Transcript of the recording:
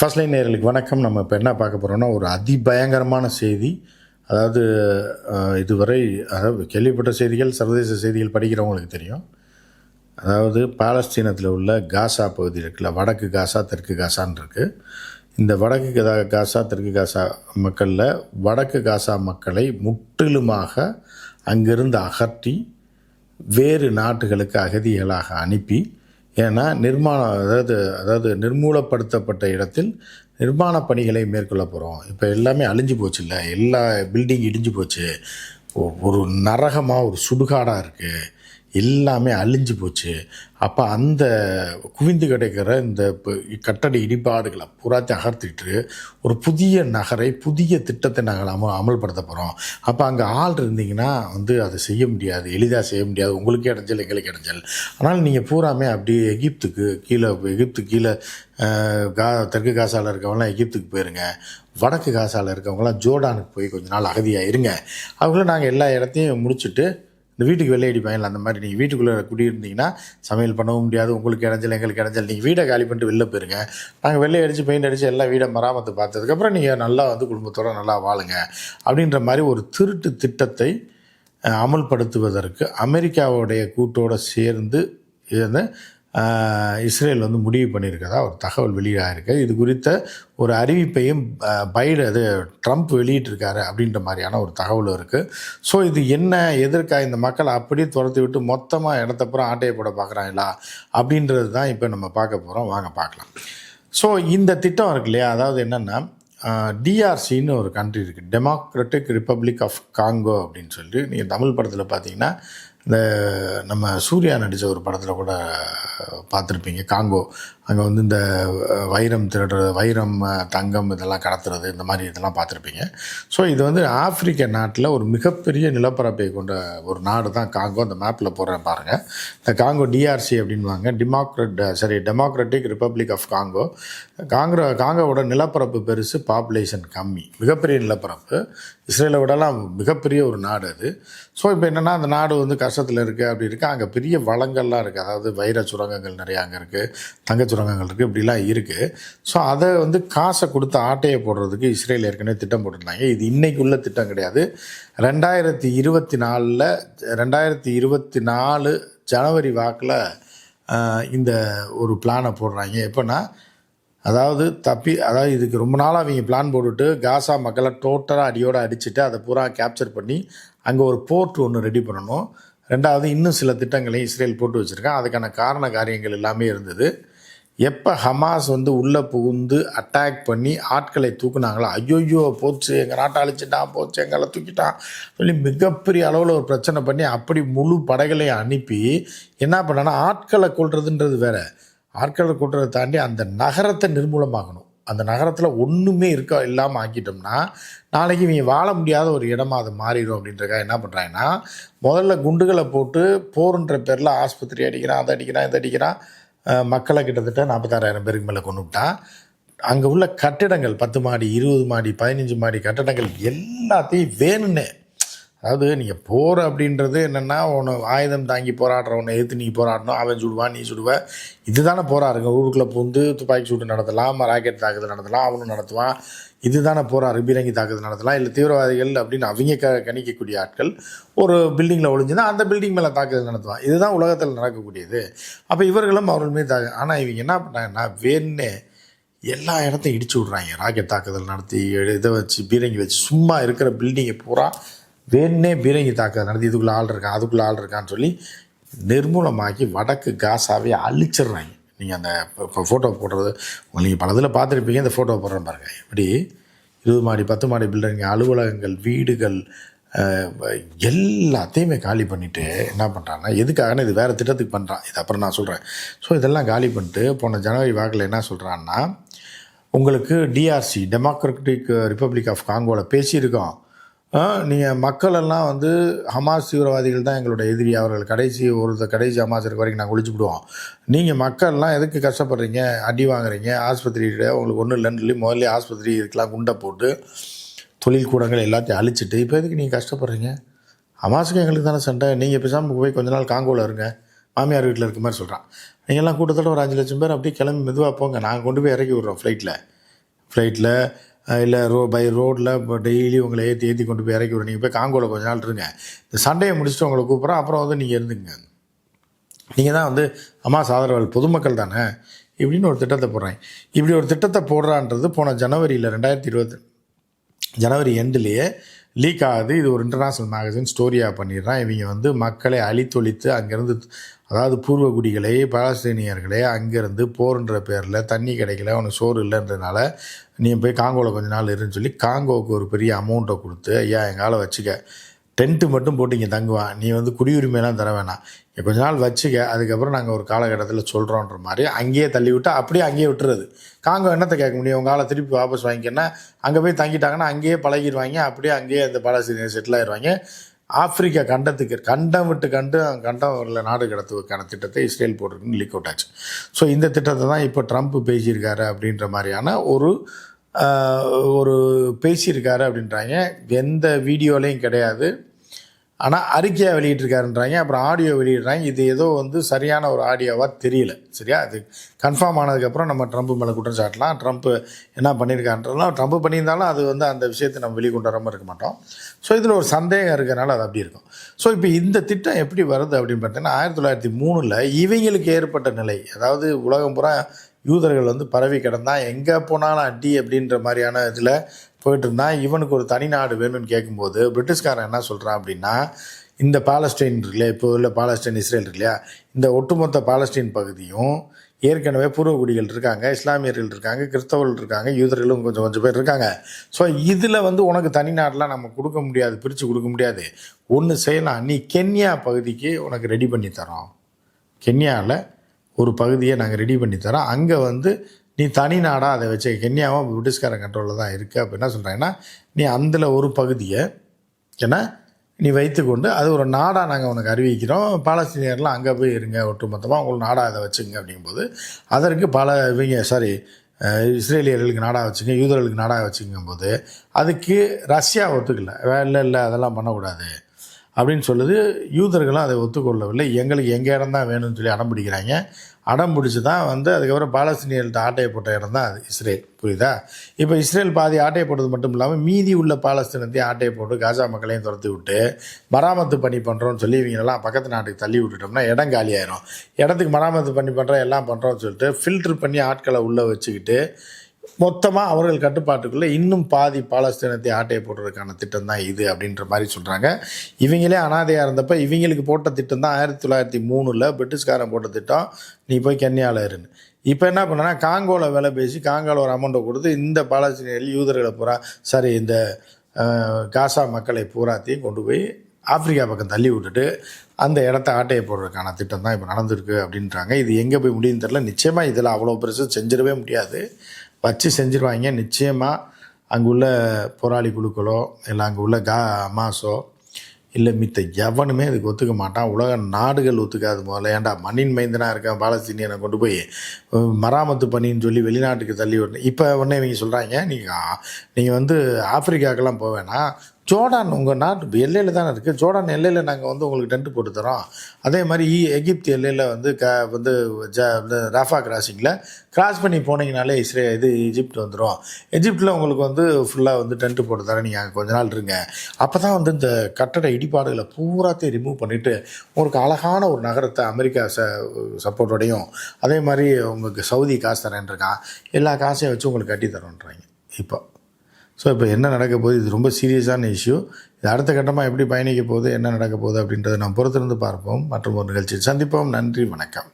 First line நேர்களுக்கு வணக்கம். நம்ம இப்போ என்ன பார்க்க போகிறோம்னா ஒரு அதிபயங்கரமான செய்தி. அதாவது இதுவரை அதாவது கேள்விப்பட்ட செய்திகள் சர்வதேச செய்திகள் படிக்கிறவங்களுக்கு தெரியும். அதாவது பாலஸ்தீனத்தில் உள்ள காசா பகுதி இருக்குல்ல வடக்கு காசா தெற்கு காசான்னு இருக்குது இந்த வடக்கு கதா காசா தெற்கு காசா மக்களில் வடக்கு காசா மக்களை முற்றிலுமாக அங்கிருந்து அகற்றி வேறு நாட்டுகளுக்கு அகதிகளாக அனுப்பி ஏன்னா நிர்மாணம் அதாவது அதாவது நிர்மூலப்படுத்தப்பட்ட இடத்தில் நிர்மாண பணிகளை மேற்கொள்ள போகிறோம் இப்போ எல்லாமே அழிஞ்சு போச்சு இல்லை? எல்லா பில்டிங் இடிஞ்சு போச்சு. ஒரு நரகமாக ஒரு சுடுகாடாக இருக்குது எல்லாமே அழிஞ்சு போச்சு. அப்போ அந்த குவிந்து கிடைக்கிற இந்த ப- கட்டட இடிபாடுகளை பூராத்தையும் அகர்த்திட்டு ஒரு புதிய நகரை புதிய திட்டத்தை நாங்கள் அம அமல்படுத்த போகிறோம் அப்போ அங்கே ஆள் இருந்தீங்கன்னா வந்து அதை செய்ய முடியாது. எளிதாக செய்ய முடியாது. உங்களுக்கே இடைஞ்சல் எங்களுக்கு இடைஞ்சல். ஆனால் நீங்கள் பூராமே அப்படியே எகிப்துக்கு கீழே எகிப்து கீழே கா தெற்கு காசாவில் இருக்கவங்களாம் எகிப்துக்கு போயிருங்க. வடக்கு காசாவில் இருக்கவங்களாம் ஜோர்டானுக்கு போய் கொஞ்ச நாள் அகதியாக இருங்க. அவங்களும் நாங்கள் எல்லா இடத்தையும் முடிச்சுட்டு இந்த வீட்டுக்கு வெள்ளை அடிப்பாங்கல்ல அந்த மாதிரி நீங்கள் வீட்டுக்குள்ளே குடியிருந்தீங்கன்னா சமையல் பண்ணவும் முடியாது உங்களுக்கு இடைஞ்சல் எங்களுக்கு இடைஞ்சல் நீங்கள் வீடை காலி பண்ணிட்டு வெளில போயிருங்க. நாங்கள் வெள்ளை அடித்து பெயிண்ட் அடித்து எல்லா வீடை மராமத்து பார்த்ததுக்கப்புறம் நீங்கள் நல்லா வந்து குடும்பத்தோடு நல்லா வாழுங்க. அப்படின்ற மாதிரி ஒரு திருட்டு திட்டத்தை அமல்படுத்துவதற்கு அமெரிக்காவுடைய கூட்டோடு சேர்ந்து இருந்து இஸ்ரேல் வந்து முடிவு பண்ணியிருக்கதா ஒரு தகவல் வெளியாகிருக்கு இது குறித்த ஒரு அறிவிப்பையும் அஹ், பைடன் அது ட்ரம்ப் வெளியிட்டிருக்காரு அப்படின்ற மாதிரியான ஒரு தகவலும் இருக்குது ஸோ இது என்ன எதற்காக இந்த மக்களை அப்படியே துரத்தி விட்டு மொத்தமாக இடத்தப்புறம் ஆட்டையை போட பார்க்குறாங்களா அப்படின்றது தான் இப்போ நம்ம பார்க்க போகிறோம் வாங்க பார்க்கலாம். ஸோ இந்த திட்டம் இருக்கு இல்லையா? அதாவது என்னென்னா டிஆர்சின்னு ஒரு கண்ட்ரி இருக்குது டெமோக்ராட்டிக் ரிப்பப்ளிக் ஆஃப் காங்கோ அப்படின்னு சொல்லிட்டு நீங்கள் தமிழ் படத்தில் பார்த்தீங்கன்னா இந்த நம்ம சூர்யா நடித்த ஒரு படத்தில் கூட பார்த்துருப்பீங்க. காங்கோ. அங்கே வந்து இந்த வைரம் திருடுறது வைரம் தங்கம் இதெல்லாம் கடத்துறது இந்த மாதிரி இதெல்லாம் பார்த்துருப்பீங்க. ஸோ இது வந்து ஆப்பிரிக்க நாட்டில் ஒரு மிகப்பெரிய நிலப்பரப்பை கொண்ட ஒரு நாடு தான் காங்கோ. அந்த மேப்பில் போடுறேன் பாருங்கள் இந்த காங்கோ டிஆர்சி அப்படின்வாங்க டெமோக்ரட் சரி டெமோக்ராட்டிக் ரிப்பப்ளிக் ஆஃப் காங்கோ காங்கிரோ காங்கோவோட நிலப்பரப்பு பெருசு பாப்புலேஷன் கம்மி. மிகப்பெரிய நிலப்பரப்பு. இஸ்ரேலை விடலாம் மிகப்பெரிய ஒரு நாடு அது. ஸோ இப்போ என்னென்னா அந்த நாடு வந்து கஷ்டத்தில் இருக்குது அப்படி இருக்குது அங்கே பெரிய வளங்கள்லாம் இருக்குது அதாவது வைர சுரங்கங்கள் நிறையா அங்கே இருக்குது தங்கச் சுரங்கங்கள் இருக்குது இப்படிலாம் இருக்குது ஸோ அதை வந்து காசை கொடுத்து ஆட்டையை போடுறதுக்கு இஸ்ரேல் ஏற்கனவே திட்டம் போட்டிருந்தாங்க. இது இன்னைக்கு உள்ள திட்டம் கிடையாது. ரெண்டாயிரத்தி இருபத்தி நாலில் ரெண்டாயிரத்தி இருபத்தி நாலு ஜனவரி வாக்கில் இந்த ஒரு பிளானை போடுறாங்க. எப்போன்னா அதாவது தப்பி அதாவது இதுக்கு ரொம்ப நாளாக அவங்க பிளான் போட்டுட்டு காசா மக்களை டோட்டலாக அடியோடு அடிச்சுட்டு அதை பூரா கேப்சர் பண்ணி அங்கே ஒரு போர்ட் ஒன்று ரெடி பண்ணணும். ரெண்டாவது இன்னும் சில திட்டங்களையும் இஸ்ரேல் போட்டு வச்சுருக்கான் அதுக்கான காரண காரியங்கள் எல்லாமே இருந்தது. எப்போ ஹமாஸ் வந்து உள்ளே புகுந்து அட்டாக் பண்ணி ஆட்களை தூக்குனாங்களோ ஐயோயோ போச்சு எங்கள் நாட்டை அழிச்சிட்டான் போச்சு எங்களை தூக்கிட்டான் சொல்லி மிகப்பெரிய அளவில் ஒரு பிரச்சனை பண்ணி அப்படி முழு படைகளையும் அனுப்பி என்ன பண்ணனா ஆட்களை கொள்றதுன்றது வேற. ஆட்களை கொள்றதை தாண்டி அந்த நகரத்தை நிர்மூலமாகணும். அந்த நகரத்தில் ஒன்றுமே இருக்க இல்லாமல் ஆக்கிட்டோம்னா நாளைக்கு இவங்க வாழ முடியாத ஒரு இடமா அது மாறிடும் அப்படின்றக்காக என்ன பண்ணுறாங்கன்னா முதல்ல குண்டுகளை போட்டு போருன்ற பேரில் ஆஸ்பத்திரி அடிக்கிறான் அதை அடிக்கிறான் இதை அடிக்கிறான். மக்களை கிட்டத்தட்ட நாற்பத்தாறாயிரம் பேருக்கு மேலே கொண்டு விட்டான் அங்கே உள்ள கட்டிடங்கள் பத்து மாடி இருபது மாடி பதினஞ்சு மாடி கட்டடங்கள் எல்லாத்தையும் வேணும்னே. அதாவது நீங்கள் போகிற அப்படின்றது என்னென்னா உன ஆயுதம் தாங்கி போராடுறவனை எதிர்த்து நீ போராடணும். அவன் சுடுவான் நீ சுடுவ. இதுதானே போராடுங்க. ஊருக்குள்ளே புகுந்து துப்பாக்கி சூடு நடத்தலாம் ராக்கெட் தாக்குதல் நடத்தலாம் அவனும் நடத்துவான். இதுதானே போகிறார் பீரங்கி தாக்குதல் நடத்தலாம். இல்லை தீவிரவாதிகள் அப்படின்னு அவங்க க கணிக்கக்கூடிய ஆட்கள் ஒரு பில்டிங்கில் ஒழிஞ்சுன்னா அந்த பில்டிங் மேலே தாக்குதல் நடத்துவான் இதுதான் உலகத்தில் நடக்கக்கூடியது. அப்போ இவர்களும் அவர்கள் மீது தாக்கு ஆனால் இவங்க என்ன பண்ணாங்கன்னா வேணுன்னே எல்லா இடத்தையும் இடிச்சு விட்றாங்க. ராக்கெட் தாக்குதல் நடத்தி இதை வச்சு பீரங்கி வச்சு சும்மா இருக்கிற பில்டிங்கை பூரா வேணுன்னே பீரங்கி தாக்குதல் நடத்தி இதுக்குள்ளே ஆள் இருக்கான் அதுக்குள்ளே ஆள் இருக்கான்னு சொல்லி நிர்மூலமாக்கி வடக்கு காசாவே அழிச்சிடுறாங்க. நீங்கள் அந்த இப்போ ஃபோட்டோ போடுறது நீங்கள் பல இதில் பார்த்துருப்பீங்க இந்த ஃபோட்டோ போடுறேன் பாருங்கள் இப்படி இருபது மாடி பத்து மாடி பில்டிங் அலுவலகங்கள் வீடுகள் எல்லாத்தையுமே காலி பண்ணிவிட்டு என்ன பண்ணுறாங்கன்னா எதுக்காகனா இது வேறு திட்டத்துக்கு பண்ணுறான் இது அப்புறம் நான் சொல்கிறேன் ஸோ இதெல்லாம் காலி பண்ணிட்டு போன ஜனவரி வாக்கில் என்ன சொல்கிறான்னா உங்களுக்கு டிஆர்சி டெமோக்ராட்டிக் ரிப்பப்ளிக் ஆஃப் காங்கோவில் பேசியிருக்கோம். நீங்கள் மக்களெல்லாம் வந்து ஹமாஸ் தீவிரவாதிகள் தான் எங்களோட எதிரி. அவர்கள் கடைசி ஒரு கடைசி ஹமாஸ் இருக்க வரைக்கும் நாங்கள் ஒழிச்சுடுவோம் நீங்கள் மக்கள்லாம் எதுக்கு கஷ்டப்படுறீங்க? அடி வாங்குறீங்க. ஆஸ்பத்திரியில் உங்களுக்கு ஒன்றும் இல்லைன்னு சொல்லி முதல்ல ஆஸ்பத்திரி இதுக்கெல்லாம் குண்டை போட்டு தொழில் கூடங்கள் எல்லாத்தையும் அழிச்சிட்டு இப்போ எதுக்கு நீங்கள் கஷ்டப்படுறீங்க? ஹமாஸுக்கு எங்களுக்கு தானே சண்டை. நீங்கள் பேசாமல் போய் கொஞ்ச நாள் காங்கோவில் இருங்க. மாமியார் வீட்டில் இருக்க மாதிரி சொல்கிறான் நீங்கள்லாம் கூட்டத்தோட ஒரு அஞ்சு லட்சம் பேர் அப்படியே கிளம்பி மெதுவாக போங்க. நாங்கள் கொண்டு போய் இறக்கி விட்றோம் ஃப்ளைட்டில் ஃப்ளைட்டில் இல்லை ரோ பை ரோட்டில் இப்போ டெய்லி உங்களை ஏற்றி ஏற்றி கொண்டு போய் இறக்கி விட நீங்கள் போய் காங்கோவில் கொஞ்ச நாள் இருங்க. இந்த சண்டையை முடிச்சுட்டு உங்களை கூப்பிட்றோம் அப்புறம் வந்து நீங்கள் இருந்துங்க. நீங்கள் தான் வந்து அம்மா சாதரவாள் பொதுமக்கள் தானே? இப்படின்னு ஒரு திட்டத்தை போடுறேன். இப்படி ஒரு திட்டத்தை போடுறான்றது போன ஜனவரியில் ரெண்டாயிரத்தி இருபத்தி ஜனவரி எண்டுலேயே லீக் ஆகுது. இது ஒரு இன்டர்நேஷ்னல் மேகசின் ஸ்டோரியாக பண்ணிடுறான் இவங்க வந்து மக்களை அழித்தொழித்து அங்கேருந்து அதாவது பூர்வகுடிகளை பாலஸ்தீனியர்களே அங்கேருந்து போர்ன்ற பேரில் தண்ணி கிடைக்கல உனக்கு சோறு இல்லைன்றதுனால நீ போய் காங்கோவில் கொஞ்ச நாள் இருன்னு சொல்லி காங்கோவுக்கு ஒரு பெரிய அமௌண்ட்டை கொடுத்து ஐயா எங்கால வச்சுக்க. டென்ட்டு மட்டும் போட்டு இங்கே தங்குவான் நீ வந்து குடியுரிமையெல்லாம் தர வேணாம். கொஞ்ச நாள் வச்சுக்க அதுக்கப்புறம் நாங்கள் ஒரு காலகட்டத்தில் சொல்கிறோன்ற மாதிரி அங்கேயே தள்ளி விட்டு அப்படியே அங்கேயே விட்டுறது. காங்கோ என்னத்தை கேட்க முடியும்? உங்கள் ஆளை திருப்பி வாபஸ் வாங்கிக்கன்னா அங்கே போய் தங்கிட்டாங்கன்னா அங்கேயே பழகிடுவாங்க அப்படியே அங்கேயே அந்த பாலஸ்தீனியர் செட்டில் ஆயிடுவாங்க ஆப்பிரிக்கா கண்டத்துக்கு கண்டம் விட்டு கண்டு கண்டம் உள்ள நாடு கடத்துவதற்கான திட்டத்தை இஸ்ரேல் போட்டிருக்குன்னு லீக் அவுட் ஆச்சு. ஸோ இந்த திட்டத்தை தான் இப்போ ட்ரம்ப் பேசியிருக்காரு அப்படின்ற மாதிரியான ஒரு ஒரு பேசியிருக்காரு அப்படின்றாங்க. எந்த வீடியோலையும் கிடையாது. ஆனால் அறிக்கையாக வெளியிட்டிருக்காருன்றாங்க அப்புறம் ஆடியோ வெளியிடுறாங்க. இது ஏதோ வந்து சரியான ஒரு ஆடியோவாக தெரியல. சரியா? அது கன்ஃபார்ம் ஆனதுக்கப்புறம் நம்ம ட்ரம்ப் மேலே குற்றம் சாட்டலாம். ட்ரம்ப்பு என்ன பண்ணியிருக்கான்றதுலாம் ட்ரம்ப் பண்ணியிருந்தாலும் அது வந்து அந்த விஷயத்தை நம்ம வெளிக்கொண்டாராமல் இருக்க மாட்டோம். ஸோ இதில் ஒரு சந்தேகம் இருக்கிறனால அது அப்படி இருக்கும். ஸோ இப்போ இந்த திட்டம் எப்படி வருது அப்படின்னு பார்த்தீங்கன்னா ஆயிரத்தி தொள்ளாயிரத்தி மூணில் இவங்களுக்கு ஏற்பட்ட நிலை அதாவது உலகம் பூரா யூதர்கள் வந்து பரவி கிடந்தால் எங்கே போனாலும் அடி அப்படின்ற மாதிரியான இதில் போயிட்டு இருந்தான் இவனுக்கு ஒரு தனி நாடு வேணும்னு கேட்கும்போது பிரிட்டிஷ்காரன் என்ன சொல்கிறான் அப்படின்னா இந்த பாலஸ்டைன் இருக்கு இப்போ உள்ள பாலஸ்டைன் இஸ்ரேல் இருக்கு இல்லையா இந்த ஒட்டுமொத்த பாலஸ்டைன் பகுதியும் ஏற்கனவே பூர்வகுடிகள் இருக்காங்க இஸ்லாமியர்கள் இருக்காங்க கிறிஸ்தவர்கள் இருக்காங்க யூதர்களும் கொஞ்சம் கொஞ்சம் பேர் இருக்காங்க. ஸோ இதில் வந்து உனக்கு தனி நாடெலாம் நம்ம கொடுக்க முடியாது பிரித்து கொடுக்க முடியாது. ஒன்று செய்யலாம். நீ கென்யா பகுதிக்கு உனக்கு ரெடி பண்ணி தரோம். கென்யாவில் ஒரு பகுதியை நாங்கள் ரெடி பண்ணி தரோம். அங்கே வந்து நீ தனி நாடாக அதை வச்சு கென்யாவும் பிரிட்டிஷ்கார கண்ட்ரோலில் தான் இருக்குது அப்போ என்ன சொல்கிறேன்னா நீ அதில் ஒரு பகுதியை ஏன்னா நீ வைத்துக்கொண்டு அது ஒரு நாடாக நாங்கள் உனக்கு அறிவிக்கிறோம். பாலஸ்தீனியர்லாம் அங்கே போய் இருங்க ஒட்டுமொத்தமாக உங்களுக்கு நாடாக அதை வச்சுங்க அப்படிங்கும்போது அதற்கு பல இவங்க சாரி இஸ்ரேலியர்களுக்கு நாடாக வச்சுங்க யூதர்களுக்கு நாடாக வச்சுங்கும்போது அதுக்கு ரஷ்யா ஒத்துக்கல. இல்லை இல்லை அதெல்லாம் பண்ணக்கூடாது அப்படின்னு சொல்லுது. யூதர்களும் அதை ஒத்துக்கொள்ளவில்லை. எங்களுக்கு எங்கள் இடம் தான் வேணும்னு சொல்லி அடம் பிடிக்கிறாங்க. அடம் பிடிச்சி தான் வந்து அதுக்கப்புறம் பாலஸ்தீனியர்கள்ட்ட ஆட்டையை போட்ட இடம் தான் அது இஸ்ரேல். புரியுதா? இப்போ இஸ்ரேல் பாதி ஆட்டையை போட்டது மட்டும் இல்லாமல் மீதி உள்ள பாலஸ்தீனத்தையும் ஆட்டையை போட்டு காசா மக்களையும் துரத்தி விட்டு மராமத்து பண்ணி பண்ணுறோன்னு சொல்லி இவங்கெல்லாம் பக்கத்து நாட்டுக்கு தள்ளி விட்டுட்டோம்னா இடம் காலியாயிரும். இடத்துக்கு மராமத்து பண்ணி பண்ணுறோம் எல்லாம் பண்ணுறோம்னு சொல்லிட்டு ஃபில்ட்ரு பண்ணி ஆட்களை உள்ளே வச்சுக்கிட்டு மொத்தமாக அவர்கள் கட்டுப்பாட்டுக்குள்ளே இன்னும் பாதி பாலஸ்தீனத்தை ஆட்டையை போடுறதுக்கான திட்டம் தான் இது அப்படின்ற மாதிரி சொல்கிறாங்க இவங்களே அனாதையாக இருந்தப்போ இவங்களுக்கு போட்ட திட்டம் தான் ஆயிரத்தி தொள்ளாயிரத்தி மூணில் பிரிட்டிஷ்காரன் போட்ட திட்டம். நீ போய் கன்னியாவில் இருன்னு. இப்போ என்ன பண்ணனா காங்கோவில் வேலை பேசி காங்கோவில் ஒரு அமௌண்ட்டை கொடுத்து இந்த பாலஸ்தீனியர்கள் யூதர்களை பூரா சாரி இந்த காசா மக்களை பூராத்தையும் கொண்டு போய் ஆப்பிரிக்கா பக்கம் தள்ளி விட்டுட்டு அந்த இடத்த ஆட்டையை போடுறதுக்கான திட்டம் தான் இப்போ நடந்திருக்கு அப்படின்றாங்க. இது எங்கே போய் முடியும்னு தெரில நிச்சயமாக இதில் அவ்வளோ பெருசு செஞ்சிடவே முடியாது. வச்சு செஞ்சிருவாங்க. நிச்சயமாக அங்கே உள்ள போராளி குழுக்களோ இல்லை அங்கே உள்ள கா அமாசோ இல்லை மித்த எவனுமே இதுக்கு ஒத்துக்க மாட்டான். உலக நாடுகள் ஒத்துக்காது முதல்ல. ஏன்டா மண்ணின் மைந்தனாக இருக்கான் பாலஸ்தீனியனை கொண்டு போய் மராமத்து பண்ணின்னு சொல்லி வெளிநாட்டுக்கு தள்ளி விடணும். இப்போ உடனே இவங்க சொல்கிறாங்க நீங்கள் நீங்கள் வந்து ஆப்பிரிக்காக்கெல்லாம் போவேன்னா ஜோர்டான் உங்கள் நாட்டு எல்லையில் தானே இருக்குது ஜோர்டான் எல்லையில் நாங்கள் வந்து உங்களுக்கு டென்ட் போட்டு தரோம் அதே மாதிரி எகிப்து எல்லையில் வந்து க வந்து ஜ வந்து ராஃபா கிராசிங்கில் கிராஸ் பண்ணி போனீங்கனாலே இஸ்ரே இது எஜிப்ட் வந்துடும் எஜிப்டில் உங்களுக்கு வந்து ஃபுல்லாக வந்து டென்ட் போட்டு தரேன் நீங்கள் அங்கே கொஞ்ச நாள் இருங்க. அப்போ தான் வந்து இந்த கட்டட இடிபாடுகளை பூராத்தையும் ரிமூவ் பண்ணிவிட்டு உங்களுக்கு அழகான ஒரு நகரத்தை அமெரிக்கா ச சப்போர்ட்டோடையும் அதே மாதிரி உங்களுக்கு சவுதி காசு தரேன் இருக்கான் எல்லா காசையும் வச்சு உங்களுக்கு கட்டி தரோன்றாங்க இப்போ. ஸோ இப்போ என்ன நடக்க போகுது? இது ரொம்ப சீரியஸான இஷ்யூ. இது அடுத்த கட்டமாக எப்படி பயணிக்க போகுது? என்ன நடக்க போகுது? அப்படின்றத நாம் பொறுத்திருந்து பார்ப்போம். மற்றும் ஒரு நிகழ்ச்சியில் சந்திப்போம். நன்றி. வணக்கம்.